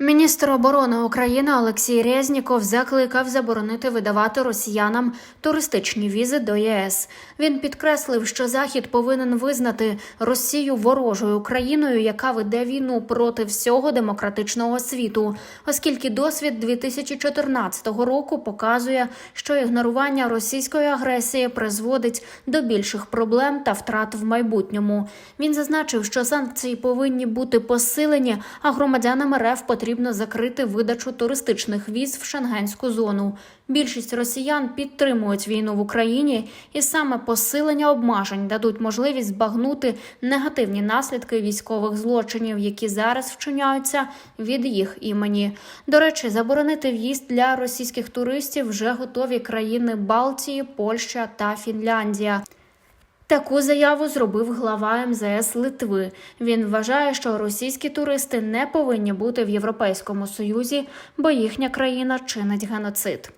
Міністр оборони України Олексій Резніков закликав заборонити видавати росіянам туристичні візи до ЄС. Він підкреслив, що Захід повинен визнати Росію ворожою країною, яка веде війну проти всього демократичного світу, оскільки досвід 2014 року показує, що ігнорування російської агресії призводить до більших проблем та втрат в майбутньому. Він зазначив, що санкції повинні бути посилені, а громадянам РФ потрібно закрити видачу туристичних віз в шенгенську зону. Більшість росіян підтримують війну в Україні, і саме посилення обмежень дадуть можливість збагнути негативні наслідки військових злочинів, які зараз вчиняються від їх імені. До речі, заборонити в'їзд для російських туристів вже готові країни Балтії, Польща та Фінляндія. Таку заяву зробив глава МЗС Литви. Він вважає, що російські туристи не повинні бути в Європейському Союзі, бо їхня країна чинить геноцид.